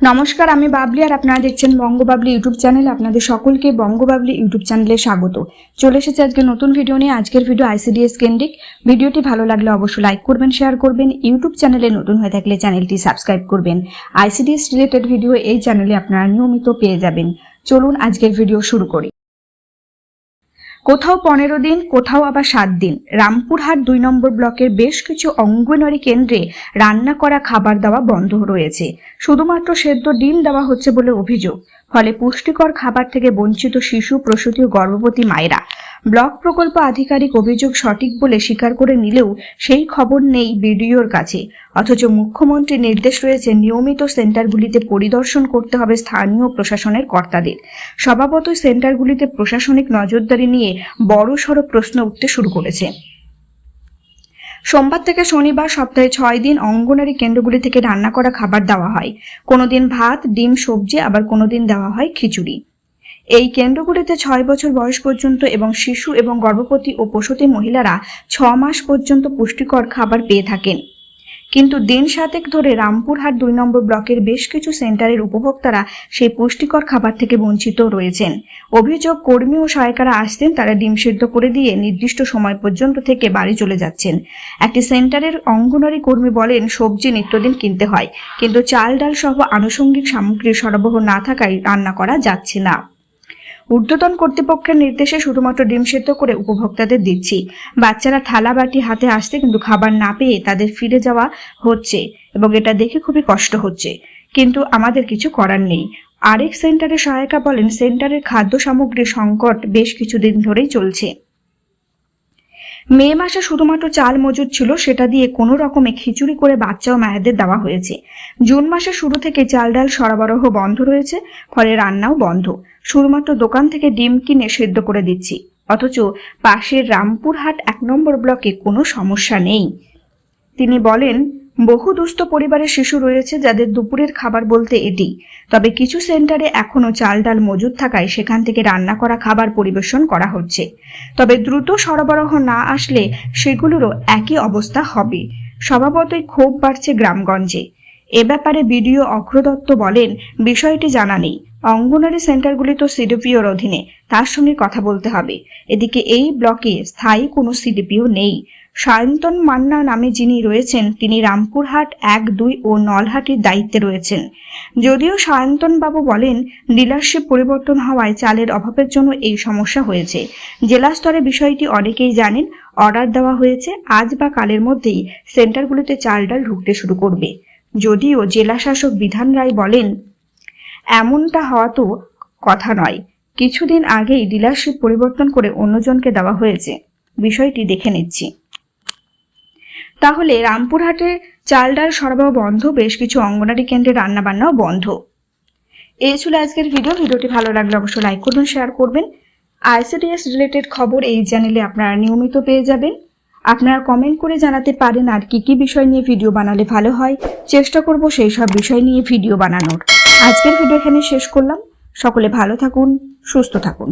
নমস্কার, আমি বাবলি আর আপনারা দেখছেন বঙ্গবাবলি ইউটিউব চ্যানেল। আপনাদের সকলকে বঙ্গবাবলি ইউটিউব চ্যানেলে স্বাগত। চলে এসেছে আজকে নতুন ভিডিও নিয়ে। আজকের ভিডিও আইসিডিএস কেন্দ্রিক। ভিডিওটি ভালো লাগলে অবশ্যই লাইক করবেন শেয়ার করবেন। ইউটিউব চ্যানেলে নতুন হয়ে থাকলে চ্যানেলটি সাবস্ক্রাইব করবেন। আইসিডিএস রিলেটেড ভিডিও এই চ্যানেলে আপনারা নিয়মিত পেয়ে যাবেন। চলুন আজকের ভিডিও শুরু করি। কোথাও পনেরো দিন, কোথাও আবার সাত দিন। রামপুরহাট দুই নম্বর ব্লকের বেশ কিছু অঙ্গনওয়াড়ি কেন্দ্রে রান্না করা খাবার দেওয়া বন্ধ রয়েছে। শুধুমাত্র সেদ্ধ ডিম দেওয়া হচ্ছে বলে অভিযোগ। ফলে পুষ্টিকর খাবার থেকে বঞ্চিত শিশু, প্রসূতি ও গর্ভবতী মায়েরা। ব্লক প্রকল্প আধিকারিক অভিযোগ সঠিক বলে স্বীকার করে নিলেও সেই খবর নেই বিডিওর কাছে। অথচ মুখ্যমন্ত্রীর নির্দেশ রয়েছে নিয়মিত সেন্টারগুলিতে পরিদর্শন করতে হবে স্থানীয় প্রশাসনের কর্তাদের। স্বভাবতই সেন্টারগুলিতে প্রশাসনিক নজরদারি নিয়ে বড়সড় প্রশ্ন উঠতে শুরু করেছে। সোমবার থেকে শনিবার সপ্তাহে ছয় দিন অঙ্গনারী কেন্দ্রগুলি থেকে রান্না করা খাবার দেওয়া হয়। কোনোদিন ভাত, ডিম, সবজি, আবার কোনোদিন দেওয়া হয় খিচুড়ি। এই কেন্দ্রগুলিতে ছয় বছর বয়স পর্যন্ত এবং শিশু এবং গর্ভবতী ও প্রসূতি মহিলারা ছ মাস পর্যন্ত পুষ্টিকর খাবার পেয়ে থাকেন। কিন্তু দিন সাতেক ধরে রামপুরহাট দুই নম্বর ব্লকের বেশ কিছু সেন্টারের উপভোক্তারা সেই পুষ্টিকর খাবার থেকে বঞ্চিত রয়েছেন। অভিযোগ কর্মী ও সহায়িকারা আসতেন, তারা ডিম সিদ্ধ করে দিয়ে নির্দিষ্ট সময় পর্যন্ত থেকে বাড়ি চলে যাচ্ছেন। একটি সেন্টারের অঙ্গনারী কর্মী বলেন, সবজি নিত্যদিন কিনতে হয়, কিন্তু চাল, ডাল সহ আনুষঙ্গিক সামগ্রী সরবরাহ না থাকায় রান্না করা যাচ্ছে না। ঊর্ধ্বতন কর্তৃপক্ষের নির্দেশে শুধুমাত্র ডিম সেদ্ধ করে উপভোক্তাদের দিচ্ছি। বাচ্চারা থালা বাটি হাতে আসতে কিন্তু খাবার না পেয়ে তাদের ফিরে যাওয়া হচ্ছে এবং এটা দেখে খুবই কষ্ট হচ্ছে। কিন্তু আমাদের কিছু করার নেই। আরেক সেন্টারের সহায়িকা বলেন, সেন্টারের খাদ্য সামগ্রীর সংকট বেশ কিছুদিন ধরেই চলছে। মে মাসে শুধুমাত্র চাল মজুদ ছিল, সেটা দিয়ে কোনো রকমে খিচুড়ি করে বাচ্চা ও মায়েদের দেওয়া হয়েছে। জুন মাসে শুরু থেকে চাল ডাল সরবরাহ বন্ধ রয়েছে, ফলে রান্নাও বন্ধ। শুধুমাত্র দোকান থেকে ডিম কিনে সেদ্ধ করে দিচ্ছি। অথচ পাশের রামপুরহাট এক নম্বর ব্লকে কোনো সমস্যা নেই। তিনি বলেন বহু দুস্থ পরিবারের শিশু রয়েছে যাদের দুপুরের খাবার বলতে এটি। তবে কিছু সেন্টারে এখনও চাল ডাল মজুদ থাকায় সেখান থেকে রান্না করা খাবার পরিবেশন করা হচ্ছে। তবে দ্রুত সরবরাহ না আসলে সেগুলোরও একই অবস্থা হবে। স্বভাবতই ক্ষোভ বাড়ছে গ্রামগঞ্জে। এ ব্যাপারে বিডিও অগ্রদত্ত বলেন, বিষয়টি জানা নেই। অঙ্গনারী সেন্টারগুলি তো সিডিপিওর অধীনে তার সঙ্গে কথা বলতে হবে। এদিকে এই ব্লকে স্থায়ী কোনো সিডিপিও নেই। সায়ন্তন মান্না নামে যিনি রয়েছেন, তিনি রামপুরহাট এক, দুই ও নলহাটির দায়িত্বে রয়েছেন। যদিও সায়ন্তন বাবু বলেন, ডিলারশিপ পরিবর্তন হওয়ায় চালের অভাবের জন্য এই সমস্যা হয়েছে। জেলা স্তরে বিষয়টি অনেকেই জানেন, অর্ডার দেওয়া হয়েছে, আজ বা কালের মধ্যেই সেন্টারগুলিতে চাল ডাল ঢুকতে শুরু করবে। যদিও জেলা শাসক বিধান রায় বলেন, এমনটা হওয়া তো কথা নয়। কিছুদিন আগেই ডিলারশিপ পরিবর্তন করে অন্যজনকে দেওয়া হয়েছে। বিষয়টি দেখে নিচ্ছি। তাহলে রামপুরহাটে চাল ডাল সরবরাহ বন্ধ, বেশ কিছু অঙ্গনারী কেন্দ্রে রান্নাবান্নাও বন্ধ। এই ছিল আজকের ভিডিও। ভিডিওটি ভালো লাগলে অবশ্যই লাইক করবেন, শেয়ার করবেন। আইসিডিএস রিলেটেড খবর এই চ্যানেলে আপনারা নিয়মিত পেয়ে যাবেন। আপনারা কমেন্ট করে জানাতে পারেন আর কি কি বিষয় নিয়ে ভিডিও বানালে ভালো হয়। চেষ্টা করব সেই সব বিষয় নিয়ে ভিডিও বানানোর। আজকের ভিডিও এখানে শেষ করলাম। সকলে ভালো থাকুন, সুস্থ থাকুন।